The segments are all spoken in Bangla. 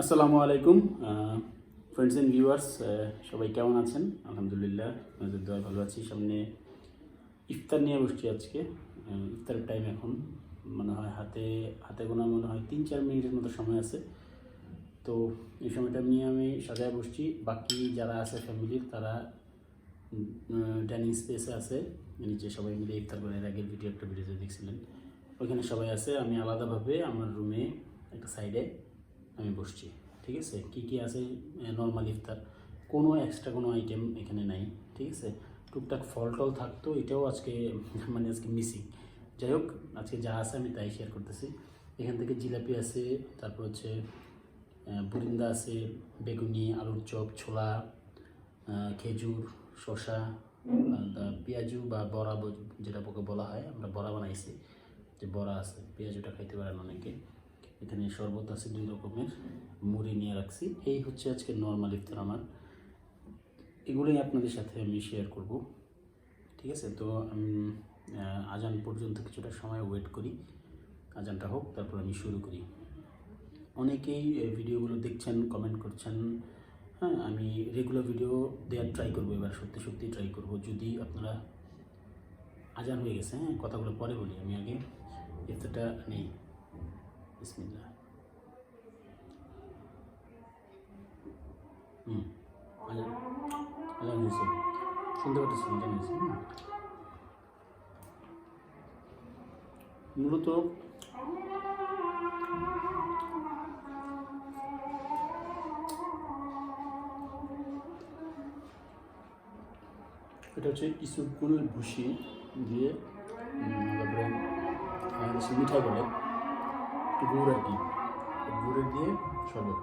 আসসালামু আলাইকুম ফ্রেন্ডস অ্যান্ড ভিউয়ার্স সবাই কেমন আছেন? আলহামদুলিল্লাহ আমাদের দোয়া ভালো আছি। সামনে ইফতার নিয়ে বসছি আজকে ইফতারের টাইম এখন। মনে হয় হাতে হাতে গোনা মনে হয় তিন চার মিনিটের মতো সময় আছে। তো এই সময়টা নিয়ে আমি সাজায় বসছি। বাকি যারা আছে ফ্যামিলির তারা ডাইনিং স্পেসে আছে। নিচে সবাই মিলে ইফতার করে আগের ভিডিও একটা ভিডিওতে দেখছিলেন। ওইখানে সবাই আছে। আমি আলাদাভাবে আমার রুমে একটা সাইডে আমি বসছি, ঠিক আছে? কী কী আছে? নর্মাল ইফতার। কোনো এক্সট্রা কোনো আইটেম এখানে নাই, ঠিক আছে? টুকটাক ফল টল থাকতো, এটাও আজকে মানে আজকে মিসিং যাই হোক, আজকে যা আছে আমি তাই শেয়ার করতেছি। এখান থেকে জিলাপি আছে, তারপর হচ্ছে বুরিন্দা আছে, বেগুনি, আলুর চপ, ছোলা খেজুর, শসা পেঁয়াজু বা বড়া যেটা বলা হয়, আমরা বড়া বানাইছি। যে বড়া আছে, পেঁয়াজুটা খাইতে পারেন অনেকে। এখানে শরবত আছে দুই রকমের, মুড়ি নিয়ে রাখছি। এই হচ্ছে আজকে নর্মাল ইফতার আমার। এগুলোই আপনাদের সাথে আমি শেয়ার করব। ঠিক আছে? তো আমি আজান পর্যন্ত কিছুটা সময় ওয়েট করি। আজানটা হোক, তারপর আমি শুরু করি। অনেকেই ভিডিওগুলো দেখছেন কমেন্ট করছেন হ্যাঁ আমি রেগুলার ভিডিও দেওয়ার ট্রাই করব এবার, সত্যি সত্যি ট্রাই করব। যদি আপনারা আজান হয়ে গেছে হ্যাঁ কথাগুলো পরে বলি, আমি আগে ইফতারটা নেই। বিসমিল্লাহ হুম আজান হয়েছে শুনতে পাচ্ছি? হয়েছে হুম। মূলত এটা হচ্ছে ইসুপগুলের ভুসি দিয়ে উম, তারপরে বলে গুড় আর গুড়ের দিয়ে শরবত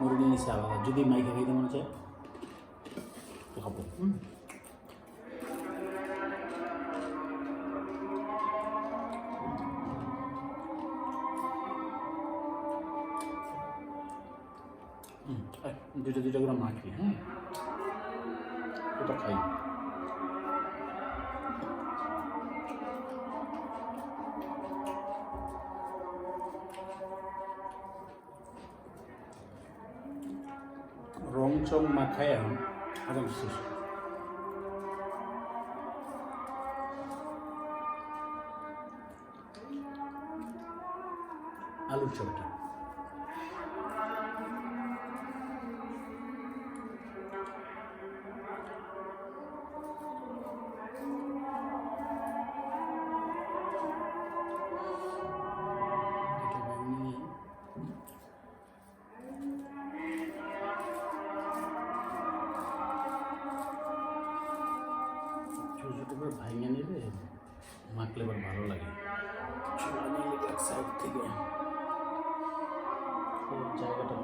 মুড়ি নিয়ে নিচ্ছে আলাদা। যদি মাইকে খাইতে মনে চায় খাব। দুটো দুটো করে মাখি হ্যাঁ। ওটা খাই? রং চং মাখায় আরাম শেষ আলুর চপটা।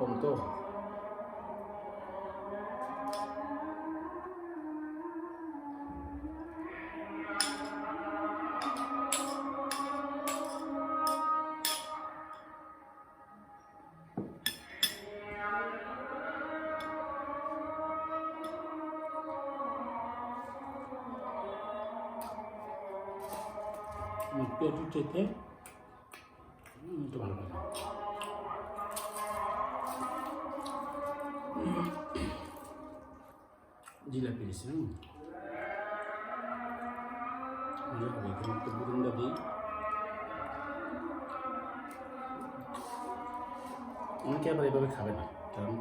জায়গাটা কম তো পেটু চেতে একটু জিলাপি দিছি এখানে একটু অনেকে আবার এভাবে খাবে না কারণ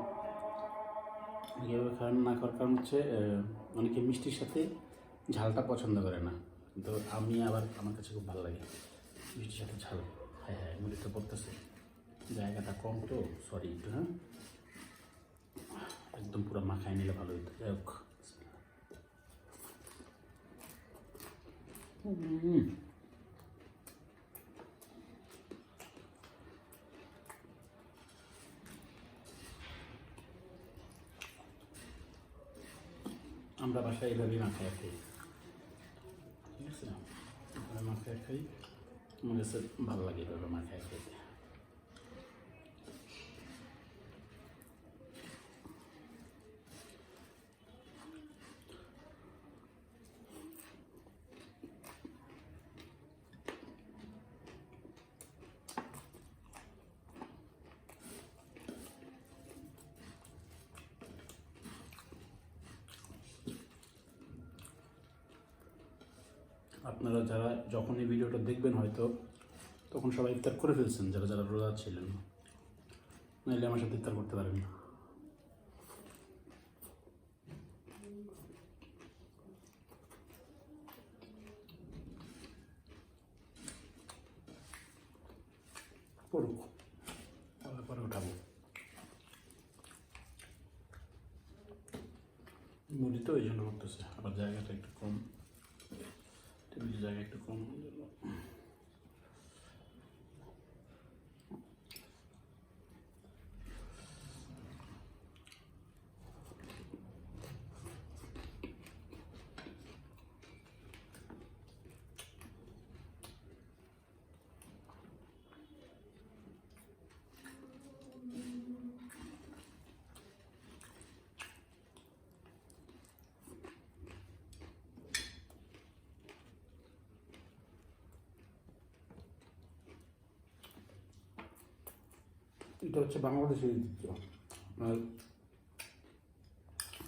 এভাবে খাবেন না খাওয়ার কারণ হচ্ছে অনেকে মিষ্টির সাথে ঝালটা পছন্দ করে না কিন্তু আমি আবার আমার কাছে খুব ভালো লাগে মিষ্টির সাথে ঝাল হ্যাঁ হ্যাঁ মুড়িটা পড়তেছে জায়গাটা কম তো সরি একটু হ্যাঁ একদম পুরো মাখায় নিলে ভালো হতো যাই হোক আমরা বাসায় এইভাবেই মাখায় খাই ঠিক আছে? আমরা মাখায় খাই আমার কাছে ভালো লাগে এভাবে মাখায় খাইতে আপনারা যারা যখন এই ভিডিওটা দেখবেন হয়তো তখন সবাই ইফতার করে ফেলছেন, যারা যারা রোজা ছিলেন। নাহলে আমার সাথে ইফতার করতে পারেন না। মুড়ি তো এই জন্য করতেছে আবার জায়গাটা একটু কম। 红的了。এটা হচ্ছে বাংলাদেশের ঐতিহ্য। আপনার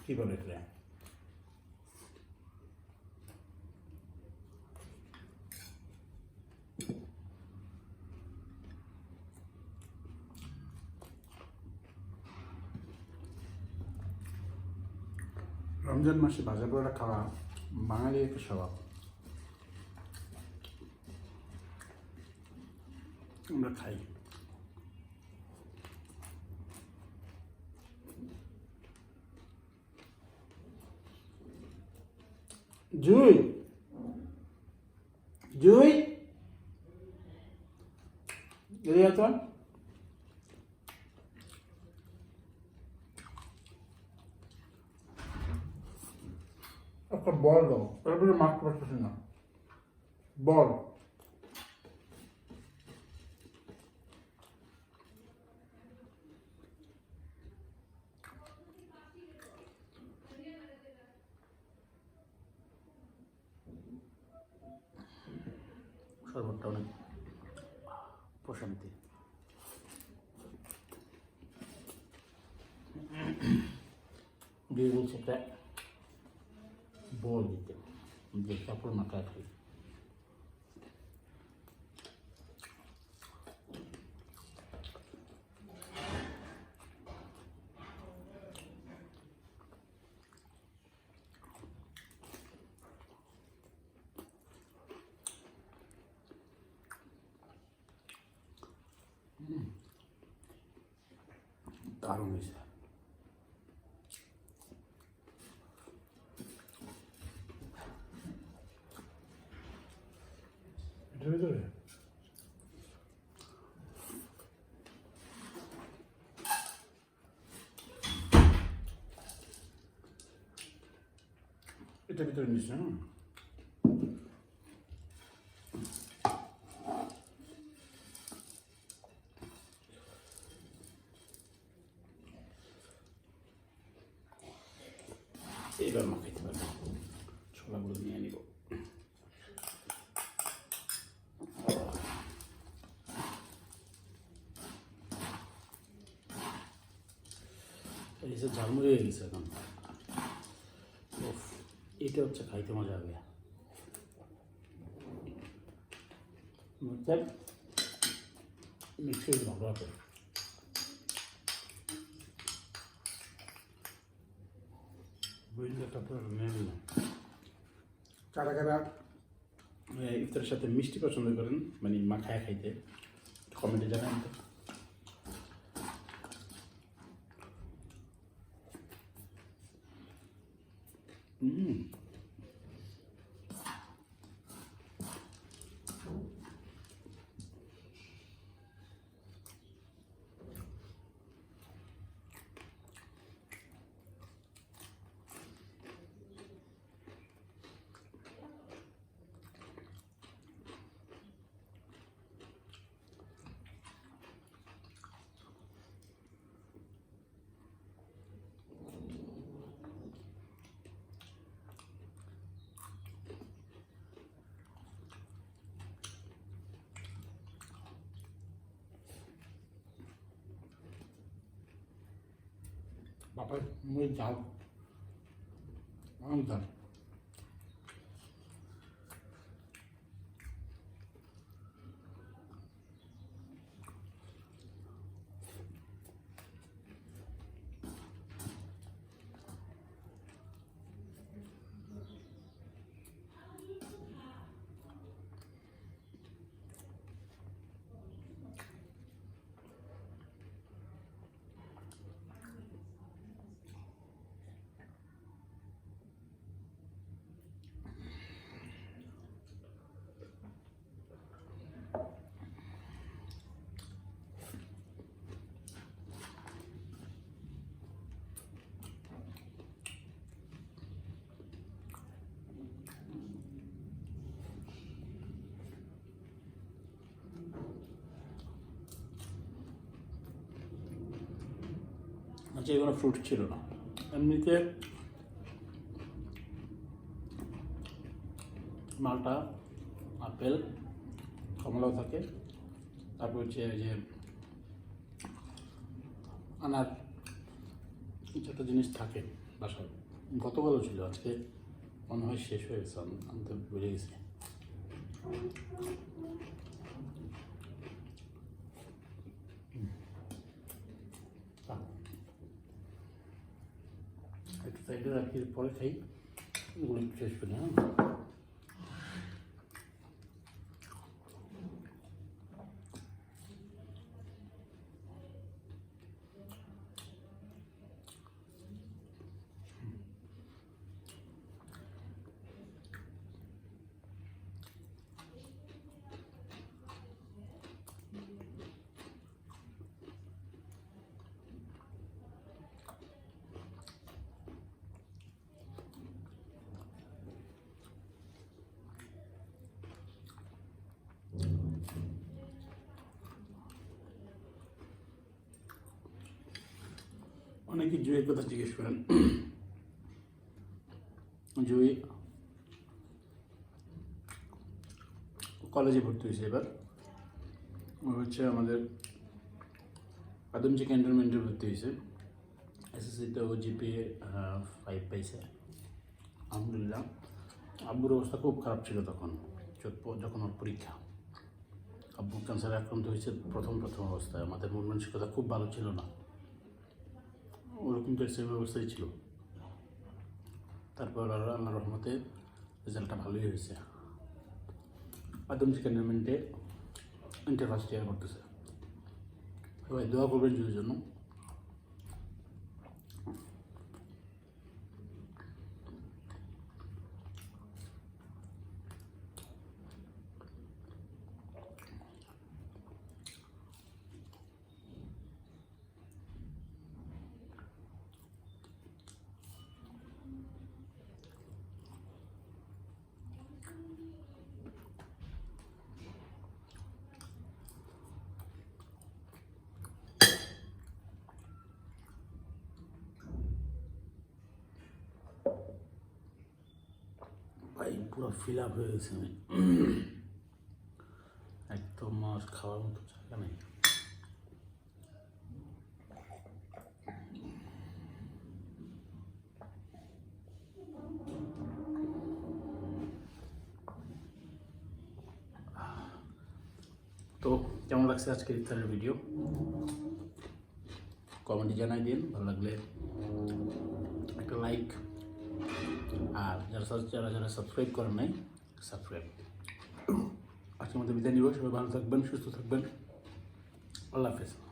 কী বলে এটা? রমজান মাসে ভাজা পোড়াটা খাওয়া বাঙালি একটা স্বভাব। আমরা খাই। জুই জুই এদিকে আয় তো একটা বল দাও তারপরে মারতে পারতেছি না বল দিয়ে বলছে একটা বল দিতে যে কাপড় মাখা খাই দারুণ হয়েছে এটার ভিতরে নিস না এবার মাখাইতে পারব ছোলাগুলো নিয়ে নিব এই যে ঝালমুড়ি হয়ে গেছে এখন উফ, এটা হচ্ছে খাইতে মজা হবে। মরচাই ভালো হবে কারা। কারা ইফতারের সাথে মিষ্টি পছন্দ করেন মানে মাখায় খাইতে। কমেন্টে জানান তো। হুম বাপের মুই ঝাল আম ঝাল নিচে কোনো ফ্রুট ছিল না। এমনিতে মালটা, আপেল, কমলাও থাকে। তারপর হচ্ছে যে আনার যত জিনিস থাকে বাসায়। গতকালও ছিল, আজকে মনে হয় শেষ হয়ে গেছে আন- আনতে বেড়ে গেছে। একটু সাইডে রাখি পরে অনেকে জুয়ের কথা জিজ্ঞেস করেন। জুই কলেজে ভর্তি হয়েছে এবার। হচ্ছে আমাদের আদমজি ক্যান্টনমেন্টে ভর্তি হয়েছে। এসএসসিতে ও জিপিএ ফাইভ পাইছে। আলহামদুলিল্লাহ। আব্বুর অবস্থা খুব খারাপ ছিল তখন যখন ওর পরীক্ষা। আব্বু ক্যান্সারে আক্রান্ত হয়েছে প্রথম প্রথম অবস্থায়। আমাদের মন মানসিকতা খুব ভালো ছিল না। ওরকম তো সেম অবস্থায় ছিল। তারপর আল্লাহ রহমতে রেজাল্টটা ভালোই হয়েছে। আদম ক্যান্টনমেন্টে ইন্টার ফার্স্ট ইয়ার করতেছে। সবাই দোয়া করবেন জন্য। পুরো ফিল আপ হয়ে গেছে আমি। একদম মাছ খাওয়ার মতো জায়গা নেই। তো কেমন লাগছে আজকের ইফতারের ভিডিও কমেন্টে জানাই দিন, ভালো লাগলে একটা লাইক আর যারা যারা যারা সাবস্ক্রাইব করেন নাই সাবস্ক্রাইব আজকের মধ্যে বিদায় নিব। সবাই ভালো থাকবেন, সুস্থ থাকবেন। আল্লাহ হাফেজ।